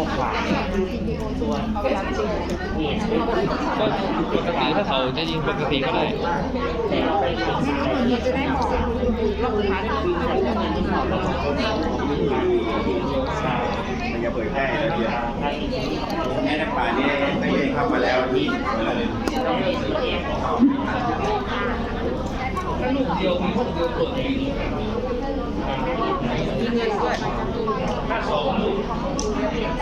ข้อความตัวก็ปกติถ้าเขาจะยิงปกติก็ได้เราจะได้บอกรอบสุดท้ายก็คือมันจะเผยแพร่แล้วเดียวแม่นักป่าเนี่ยนักเรียนเข้ามาแล้วที่เออมีเงินด้วย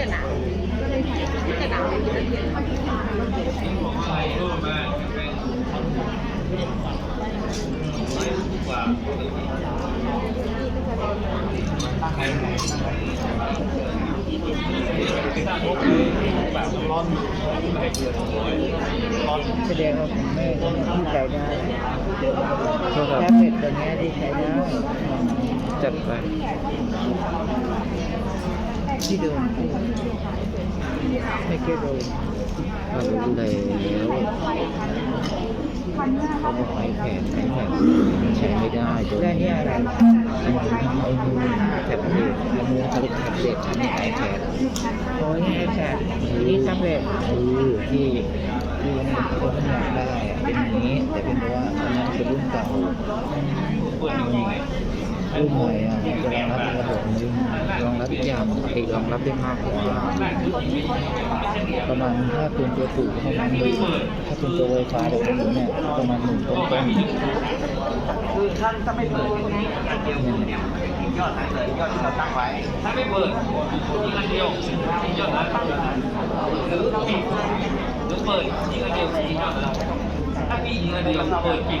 จะหนาวจะหนาว แสดงว่าผมไม่ที่ใจได้โทษครับแท็บเล็ตตัวเนี้ยที่ใช้ได้จัดไปที่โดน ไม่เกี่ยวโดนถ้ารู้แล้วเขาบอกไอแพดไอแพดใช้ไม่ได้ตัวนี่ยอะไรมันคือทำไอ้มือแท็บเล็ตไอ้มือเขาเรียกแท็บเล็ตฉันไอแพดโอ้ยนี่ไอแพดนี่แท็บเล็ตคือที่ที่คนอยากได้เป็นอย่างนี้แต่เป็นเพราะว่าอันนั้นเป็นรุ่นเก่า รุ่นใหม่อะจะรองรับระบบนึงรองรับอีกอย่างไอ้รองรับได้มากกว่าประมาณถ้าเป็นตัวถูกประมาณหมื่นถ้าเป็นตัวไวไฟแบบนี้เนี่ยประมาณหมื่นต้นต้นคือท่านถ้าไม่เปิดตรงนี้อันเดียวเนี่ยยอดนั้นเลยยอดที่เราตั้งไว้ ถ้าไม่เปิดยิงอันเดียวยิงยอดนั้นหรือปิดหรือเปิดยิงอันเดียวยิงยอดนั้นถ้าพี่ยิงอันเดียวเปิดปิด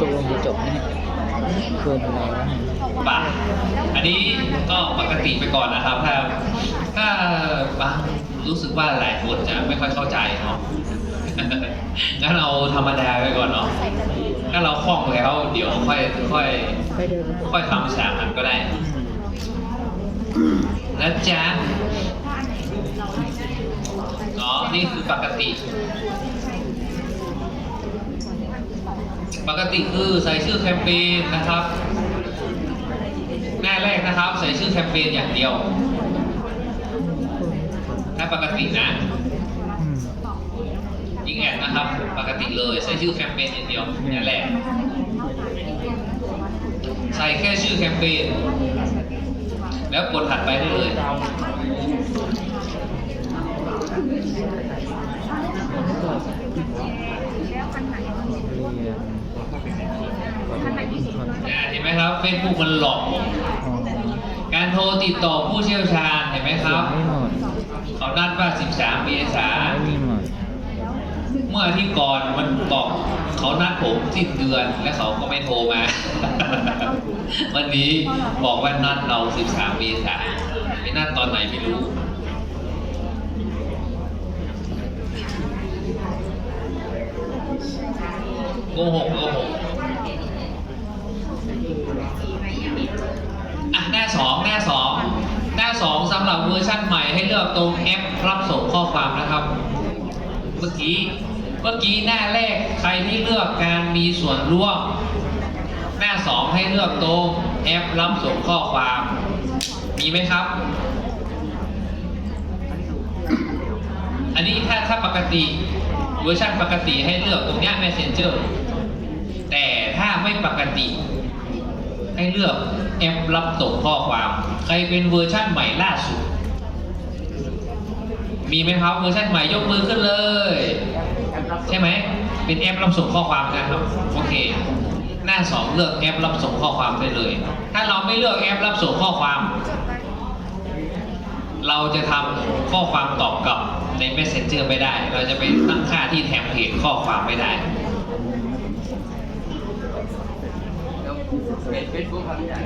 ตัวลงจะจบไหมเนี่ยเกินเวลาแล้วป่ะอันนี้ก็ปกติไปก่อนนะครับ ถ้าถ้าบางรู้สึกว่าหลายคนจะไม่ค่อยเข้าใจเนาะงั้นเอาธรรมดาไปก่อนเนาะถ้าเราคล่องแล้ว เดี๋ยวค่อยค่อยค่อยทำสามอันก็ได้นะจ๊ะอ๋อนี่คือปกติ ปกติคือใส่ชื่อแคมเปญนะครับ หน้าแรกนะครับใส่ชื่อแคมเปญอย่างเดียว ถ้าปกตินะยิงแอดนะครับ ปกติเลยใส่ชื่อแคมเปญอย่างเดียวหน้าแรกใส่แค่ชื่อแคมเปญแล้วกดถัดไปได้เลย เรียนอ่าเห็นไหมครับเฟซบุ๊กมันหลอกผมอ๋อการโทรติดต่อผู้เชี่ยวชาญเห็นไหมครับไม่หมดเขานัดว่า 13 เมษาไม่มีหมดเมื่ออาที่ก่อนมันบอกเขานัดผมสิ้นเดือนและเขาก็ไม่โทรมา วันนี้บอกว่านัดเรา 13 เมษาไม่นัดตอนไหนไม่รู้ โกหกโกหกอะหน้าสองหน้าสองหน้าสองสำหรับเวอร์ชั่นใหม่ให้เลือกตรงแอปรับส่งข้อความนะครับ เมื่อกี้เมื่อกี้หน้าแรกใครที่เลือกการมีส่วนร่วม หน้าสองให้เลือกตรงแอปรับส่งข้อความ มีไหมครับ อันนี้ถ้าถ้าปกติ วอร์ชันปกติให้เลือกตรงนี้ Messenger แต่ถ้าไม่ปกติ ให้เลือกแอปรับส่งข้อความ ใครเป็นเวอร์ชันใหม่ล่าสุด มีไหมครับเวอร์ชันใหม่ยกมือขึ้นเลย ใช่ไหม เป็นแอปรับส่งข้อความนะครับ โอเค หน้าสองเลือกแอปรับส่งข้อความได้เลย ถ้าเราไม่เลือกแอปรับส่งข้อความ เราจะทำข้อความตอบกลับ ใน Messenger ไม่ได้ เราจะไปตั้งค่าที่แทมเพลตข้อความไม่ได้เพจเฟซบุ๊กครับพี่ใหญ่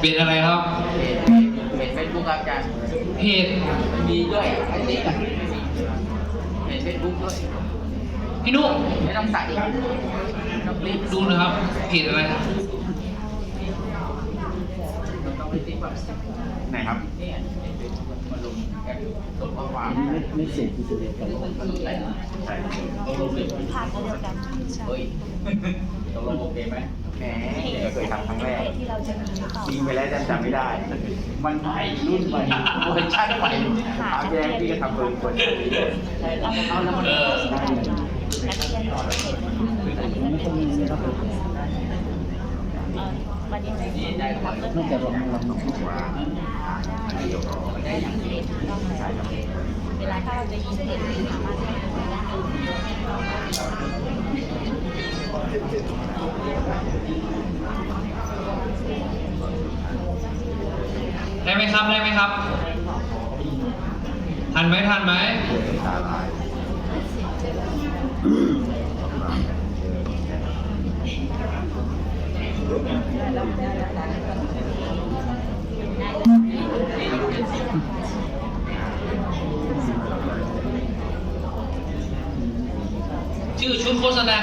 เป็นอะไรครับเพจเฟซบุ๊กครับอาจารย์เพจมีด้วยไอติ๊กอะเพจเฟซบุ๊กด้วยพี่นุ๊กไม่ต้องใส่ต้องรีบดูนะครับเพจอะไรต้องไปติ๊กแบบไหนครับ ไม่ไม่เสร็จที่สุดเลยครับมันลงอะไรนใช่ต้องลงเลยเฮ้ยตกลงโอเคไหมแหมเคยทำครั้งแรกที่เราจะมีหรือเปล่าจริงไปแล้วจำจำไม่ได้ มันใหม่รุ่นใหม่เวอร์ชันใหม่เอาแยกพี่ก็ทำเบอร์คนเอาเอาแล้วมันเออนักเรียนของเขตไม่ต้องมีนะครับวันนี้ได้รับนอกจากลองลองพูดว่าได้อย่างเรียนต้องแล้ว เวลาถ้าเราจะยิงเด็กสามารถทำได้ได้ไหมครับได้ไหมครับ ทันไหมทันไหมชื่อ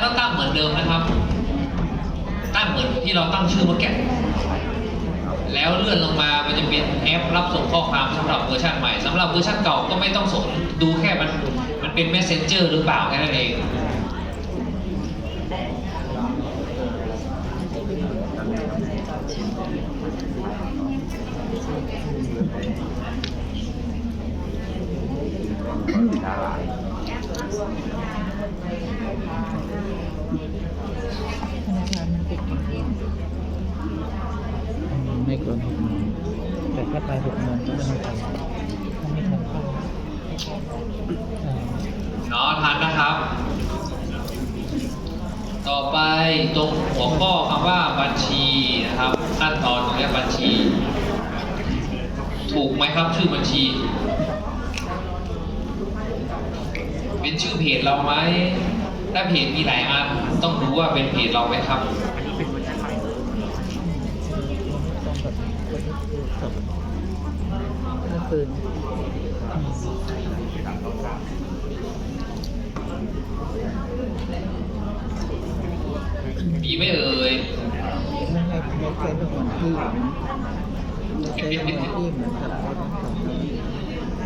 ก็ตั้งเหมือนเดิมนะครับ ตั้งเหมือนที่เราตั้งชื่อเมื่อกี้แล้วเลื่อนลงมา มันจะเป็นแอปรับส่งข้อความสำหรับเวอร์ชันใหม่ สำหรับเวอร์ชันเก่าก็ไม่ต้องสน ดูแค่มัน มันเป็น messenger หรือเปล่าแค่นั้นเอง ธนาคารมันปิดกี่โมง ไม่เกินหกโมงแต่ถ้าไปหกโมงก็ไม่ทัน ถ้าไม่ทัน เข้อ่าเนาะทันนะครับ ต่อไปตรงหัวข้อคำว่าบัญชีนะครับขั้นตอนตรงนี้บัญชี ถูกไหมครับชื่อบัญชี เป็นชื่อเพจเราไหมถ้าเพจมีหลายอันต้องดูว่าเป็นเพจเราไหมครับ เมื่อคืนอืมมีไหม่เอ่ยไม่ให้ไม่ใช้ลงวันที่ไม่ใช้ลงวันที่เหมือนกับคนของเรา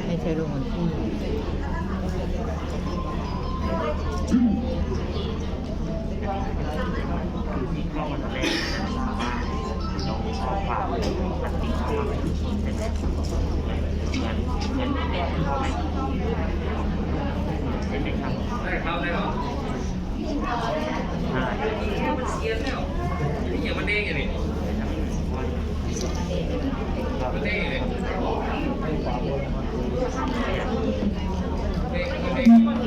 ให้ใช้ลงวันที่ เสียแล้วอย่างมันเด้งอย่างนี้มันเด้งอย่างนี้เด้งมันเ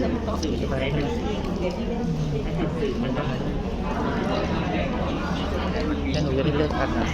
ฉันานจะไปแล้วแล้วหนูจะได้เลิกทันนะ